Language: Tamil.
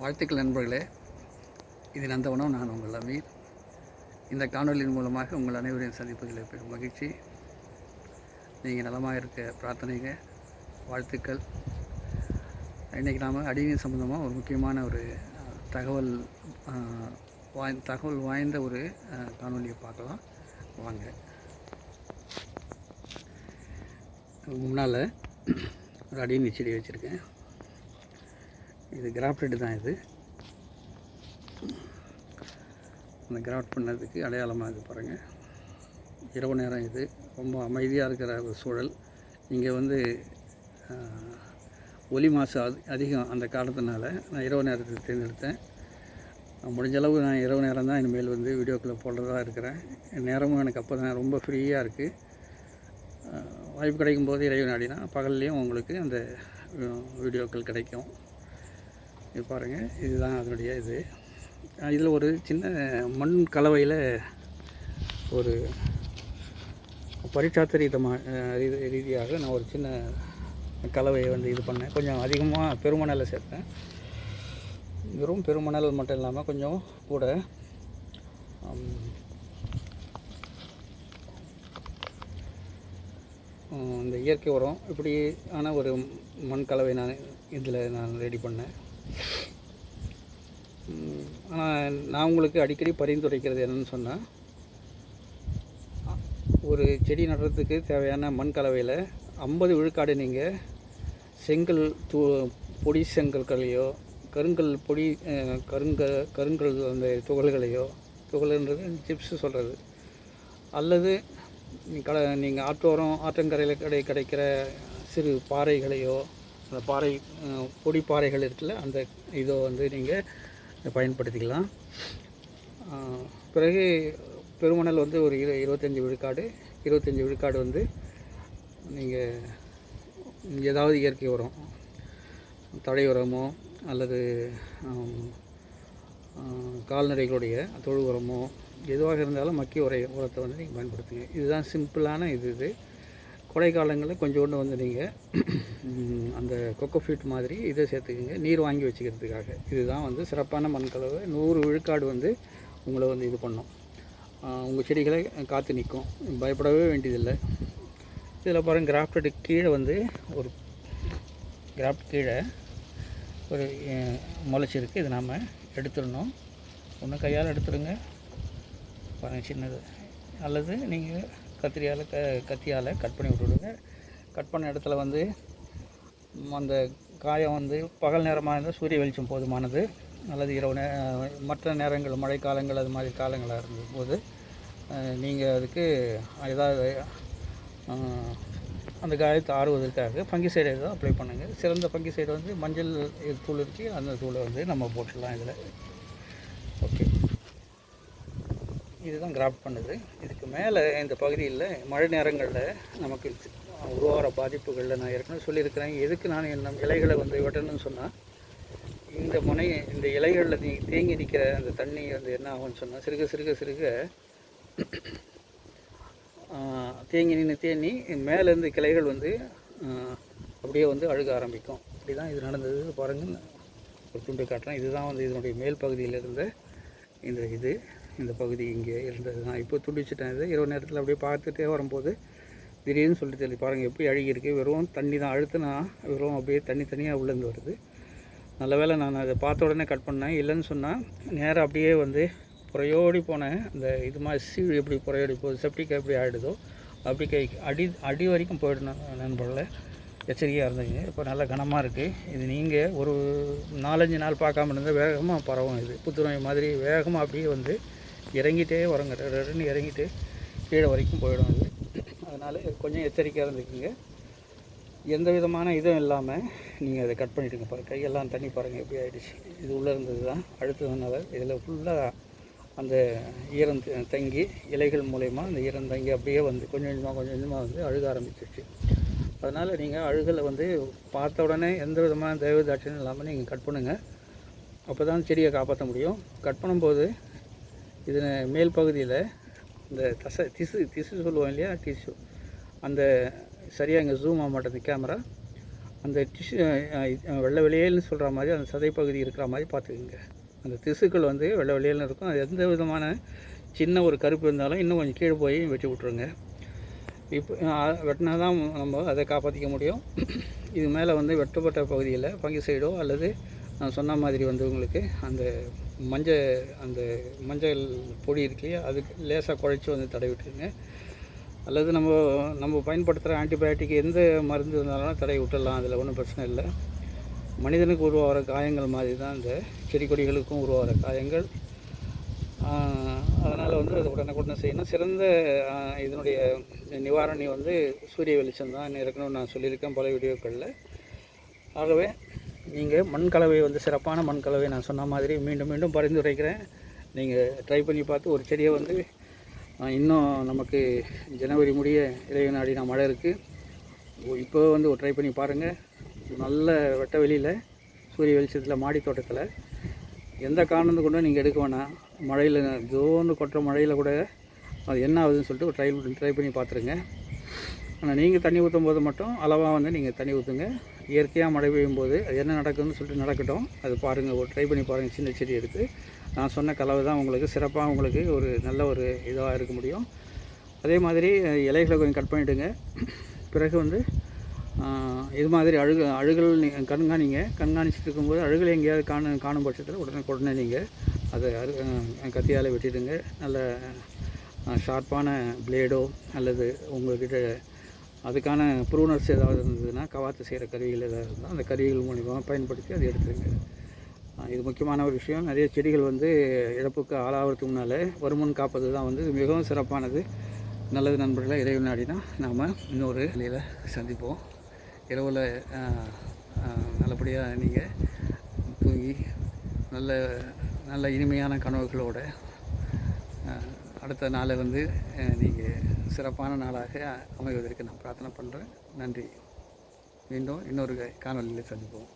வாழ்த்துக்கள் நண்பர்களே. இது நந்தவனம் நான் உங்கள் அமீர். இந்த காணொலியின் மூலமாக உங்கள் அனைவரையும் சந்திப்பதில் பெரும் மகிழ்ச்சி. நீங்கள் நலமாக இருக்க பிரார்த்தனைங்க வாழ்த்துக்கள். இன்றைக்கி நாம் அடியின் சம்மந்தமாக ஒரு முக்கியமான ஒரு தகவல் வாய் தகவல் வாய்ந்த ஒரு காணொலியை பார்க்கலாம். வாங்க. முன்னால் ஒரு அடிநீர் செடி வச்சுருக்கேன். இது கிராஃப்டட் தான் இது. அந்த கிராஃப்ட் பண்ணதுக்கு அடையாளமாக இது பாருங்கள் இரவு நேரம் இது. ரொம்ப அமைதியாக இருக்கிற ஒரு சூழல். இங்கே வந்து ஒலி மாசு அது அதிகம் அந்த காரணத்தினால நான் இரவு நேரத்தை தேர்ந்தெடுத்தேன். முடிஞ்ச அளவு நான் இரவு நேரம் தான் இனிமேல் வந்து வீடியோக்களை போடுறதா இருக்கிறேன். நேரமும் எனக்கு அப்போ தான் ரொம்ப ஃப்ரீயாக இருக்குது வாய்ப்பு கிடைக்கும் போது இறைவன் நாடினா பகல்லையும் உங்களுக்கு அந்த வீடியோக்கள் கிடைக்கும். இது பாருங்கள் இதுதான் அதனுடைய இது. இதில் ஒரு சின்ன மண் கலவையில் ஒரு பரீட்சார்த்த ரீதமாக ரீதியாக நான் ஒரு சின்ன கலவையை வந்து இது பண்ணேன். கொஞ்சம் அதிகமாக பெருமணலை சேர்த்தேன். வெறும் பெருமணல் மட்டும் இல்லாமல் கொஞ்சம் கூட இந்த இயற்கை உரம் இப்படி ஆன ஒரு மண் கலவை நான் இதில் நான் ரெடி பண்ணேன். ஆனால் நான் உங்களுக்கு அடிக்கடி பரிந்துரைக்கிறது என்னன்னு சொன்னால் ஒரு செடி நடுறதுக்கு தேவையான மண் கலவையில் ஐம்பது விழுக்காடு நீங்கள் செங்கல் தூ பொடி செங்கல்களையோ கருங்கல் பொடி கருங்க கருங்கல் அந்த துகள்களையோ துகள்ன்றது சிப்ஸு சொல்கிறது அல்லது கட நீங்கள் ஆற்றோரம் ஆற்றங்கரையில் கடை கிடைக்கிற சிறு பாறைகளையோ அந்த பாறை பொடி பாறைகள் இருக்குல்ல அந்த இதை வந்து நீங்கள் பயன்படுத்திக்கலாம். பிறகு பெருமணல் வந்து ஒரு இரு இருபத்தஞ்சி விழுக்காடு இருபத்தஞ்சி விழுக்காடு வந்து நீங்கள் ஏதாவது இயற்கை உரம் தழை உரமோ அல்லது கால்நடைகளுடைய தொழு உரமோ எதுவாக இருந்தாலும் மக்கிய உரை உரத்தை வந்து நீங்கள் பயன்படுத்துங்க இதுதான் சிம்பிளான இது இது. கோடை காலங்களில் கொஞ்சோண்டு வந்து நீங்கள் அந்த கொக்கோ ஃபீட் மாதிரி இதை சேர்த்துக்குங்க. நீர் வாங்கி வச்சுக்கிறதுக்காக. இதுதான் வந்து சிறப்பான மண்கலவை. நூறு விழுக்காடு வந்து உங்களை வந்து இது பண்ணும். உங்கள் செடிகளை காத்து நிற்கும் பயப்படவே வேண்டியதில்லை. இதில் பாருங்கள் கிராஃப்டடு கீழே வந்து ஒரு கிராஃப்ட் கீழே ஒரு முளைச்சிருக்கு இது நாம் எடுத்துடணும். ஒன்று கையால் எடுத்துடுங்க. பாருங்கள் சின்னது. அல்லது நீங்கள் கத்திரியால் க கத்தியால் கட் பண்ணி விட்டுடுங்க. கட் பண்ண இடத்துல வந்து அந்த காயம் வந்து பகல் நேரமாக இருந்தால் சூரிய வெளிச்சம் போதுமானது. அல்லது இரவு நே மற்ற நேரங்கள் மழை காலங்கள் அது மாதிரி காலங்களாக இருந்தபோது நீங்கள் அதுக்கு ஏதாவது அந்த காயத்தை ஆறுவதற்காக ஃபங்கிசைடு ஏதோ அப்ளை பண்ணுங்கள் சிறந்த ஃபங்கிசைடு வந்து மஞ்சள் தூள் இருக்குது அந்த தூளை வந்து நம்ம போட்டுடலாம் இதில். ஓகே. இதுதான் கிராஃப்ட் பண்ணுது. இதுக்கு மேலே இந்த பகுதியில் மழை நேரங்களில் நமக்கு உருவாகிற பாதிப்புகளில் நான் ஏற்கனவே சொல்லியிருக்கிறேன். எதுக்கு நான் என்ன இலைகளை வந்து வெட்டணும்னு சொன்னால் இந்த முனை இந்த இலைகளில் நீ தேங்கி நிற்கிற அந்த தண்ணி வந்து என்ன ஆகும்னு சொன்னால் சிறுக சிறுக சிறுக தேங்கி நின்று தேனி மேலேருந்து கிளைகள் வந்து அப்படியே வந்து அழுக ஆரம்பிக்கும். இப்படி தான் இது நடந்தது. பாருங்கள் ஒரு துண்டு காட்டுறேன். இதுதான் வந்து இதனுடைய மேல் பகுதியில் இருந்த இந்த இது. இந்த பகுதி இங்கே இருந்தது. நான் இப்போ துண்டிச்சிட்டேன் இது. இரவு நேரத்தில் அப்படியே பார்த்துட்டே வரும்போது திடீர்னு சொல்லி தெரியுது பாருங்கள் எப்படி அழுகியிருக்கு வெறும் தண்ணி தான் அழுத்துனா வெறும் அப்படியே தண்ணி தனியாக உள்ளேருந்து வருது. நல்ல வேளை நான் அதை பார்த்த உடனே கட் பண்ணேன். இல்லைன்னு சொன்னால் நேராக அப்படியே வந்து புறையோடி போனேன். அந்த இது மாதிரி சீழ் எப்படி புறையோடி போகுது செப்டிக் எப்படி ஆகிடுதோ அப்படி கை அடி அடி வரைக்கும் போயிடணும் நண்பர்களே எச்சரிக்கையாக இருந்தீங்க. இப்போ நல்லா கனமாக இருக்குது இது நீங்கள் ஒரு நாலஞ்சு நாள் பார்க்காம இருந்தால் வேகமாக பரவும் இது. புத்துநோய் மாதிரி வேகமாக அப்படியே வந்து இறங்கிட்டே வருங்க. ரெண்டு இறங்கிட்டு கீழே வரைக்கும் போயிடும் அது. அதனால் கொஞ்சம் எச்சரிக்கையாக இருந்துக்குங்க. எந்த விதமான இதுவும் இல்லாமல் நீங்கள் அதை கட் பண்ணிவிடுங்க பாரு கையெல்லாம் தண்ணி பாருங்கள் எப்படி ஆகிடுச்சு இது உள்ளே இருந்தது தான். அடுத்ததுனால இதில் ஃபுல்லாக அந்த ஈரம் தங்கி இலைகள் மூலயமா அந்த ஈரம் தங்கி அப்படியே வந்து கொஞ்சம் கொஞ்சமாக கொஞ்சம் கொஞ்சமாக வந்து அழுக ஆரம்பிச்சிருச்சு. அதனால் நீங்கள் அழுகலை வந்து பார்த்த உடனே எந்த விதமான தயவு இல்லாமல் நீங்கள் கட் பண்ணுங்கள் அப்போ தான் செடியை காப்பாற்ற முடியும். கட் பண்ணும்போது இது மேல் பகுதியில் இந்த தசை திசு திசு சொல்லுவோம் இல்லையா டிஷ்யூ அந்த சரியாக இங்கே ஜூம் ஆக மாட்டேங்குது கேமரா அந்த டிஷ்யூ வெள்ளை வெளியேல்னு சொல்கிற மாதிரி அந்த சதை பகுதி இருக்கிற மாதிரி பார்த்துக்குங்க. அந்த திசுக்கள் வந்து வெள்ளை வெளியேல்னு இருக்கும். அது எந்த விதமான சின்ன ஒரு கருப்பு இருந்தாலும் இன்னும் கொஞ்சம் கீழே போய் வெட்டி விட்ருங்க இப்போ வெட்டினா தான் நம்ம அதை காப்பாற்றிக்க முடியும். இது மேலே வந்து வெட்டப்பட்ட பகுதியில் பங்கு சைடோ அல்லது நான் சொன்ன மாதிரி வந்து உங்களுக்கு அந்த மஞ்சள் அந்த மஞ்சள் பொடி இருக்கு அதுக்கு லேசாக குழைச்சி வந்து தடவி விட்டுருங்க. அல்லது நம்ம நம்ம பயன்படுத்துகிற ஆன்டிபயோட்டிக் எந்த மருந்து இருந்தாலும் தடவி விட்டுடலாம் அதில் ஒன்றும் பிரச்சனை இல்லை. மனிதனுக்கு உருவாகிற காயங்கள் மாதிரி தான் இந்த செடி கொடிகளுக்கும் உருவாகிற காயங்கள். அதனால் வந்து அது உடனுக்குடனே செய்யணும். சிறந்த இதனுடைய நிவாரணி வந்து சூரிய வெளிச்சம் தான் இருக்கணும்னு நான் சொல்லியிருக்கேன் பல வீடியோக்களில். ஆகவே நீங்கள் மண் கலவை வந்து சிறப்பான மண் கலவை நான் சொன்ன மாதிரி மீண்டும் மீண்டும் பரிந்துரைக்கிறேன். நீங்கள் ட்ரை பண்ணி பார்த்து ஒரு செடியை வந்து இன்னும் நமக்கு ஜனவரி முடிய இளைய நாடினா மழை இருக்குது இப்போ வந்து ஒரு ட்ரை பண்ணி பாருங்கள் நல்ல வெட்ட வெளியில் சூரிய வெளிச்சத்தில் மாடி தோட்டத்தில். எந்த காரணத்தை கொண்டும் நீங்கள் எடுக்க வேணாம். மழையில் ஜோன்னு கொட்டுற மழையில் கூட அது என்ன ஆகுதுன்னு சொல்லிட்டு ஒரு ட்ரை ட்ரை பண்ணி பார்த்துருங்க. ஆனால் நீங்கள் தண்ணி ஊற்றும் போது மட்டும் அளவாக வந்து நீங்கள் தண்ணி ஊற்றுங்க இயற்கையாக மழை பெய்யும் போது அது என்ன நடக்குதுன்னு சொல்லிட்டு நடக்கட்டும். அது பாருங்கள் ஒரு ட்ரை பண்ணி பாருங்கள் சின்ன செடி எடுத்து நான் சொன்ன கலவை தான் உங்களுக்கு சிறப்பாக உங்களுக்கு ஒரு நல்ல ஒரு இதாக இருக்க முடியும். அதே மாதிரி இலைகளை கொஞ்சம் கட் பண்ணிவிடுங்க பிறகு வந்து இது மாதிரி அழுகு அழுகல் நீங்கள் கண்காணிங்க. கண்காணிச்சிட்டு இருக்கும்போது அழுகல் எங்கேயாவது காண காணும் பட்சத்தில் உடனே உடனே நீங்கள் அதை அரு கத்தியால் வெட்டிடுங்க. நல்ல ஷார்ப்பான பிளேடோ அல்லது உங்கள்கிட்ட அதுக்கான ப்ரூனர்ஸ் ஏதாவது இருந்ததுன்னா கவாத்து செய்கிற கருவிகள் ஏதாவது இருந்தால் அந்த கருவிகள் மூலிமா பயன்படுத்தி அதை எடுத்துருங்க இது முக்கியமான ஒரு விஷயம். நிறைய செடிகள் வந்து இழப்புக்கு ஆளாகிறதுக்கு முன்னால் வருமுன் காப்பது தான் வந்து மிகவும் சிறப்பானது. நல்லது நண்பர்களை இதை நாடினா நாம் இன்னொரு நிலையில் சந்திப்போம். இரவில் நல்லபடியாக நீங்கள் தூங்கி நல்ல நல்ல இனிமையான கனவுகளோட அடுத்த நாளை வந்து நீங்கள் சிறப்பான நாளாக அமைவதற்கு நான் பிரார்த்தனை பண்ணுறேன் நன்றி. மீண்டும் இன்னொரு காணொலியில் சந்திப்போம்.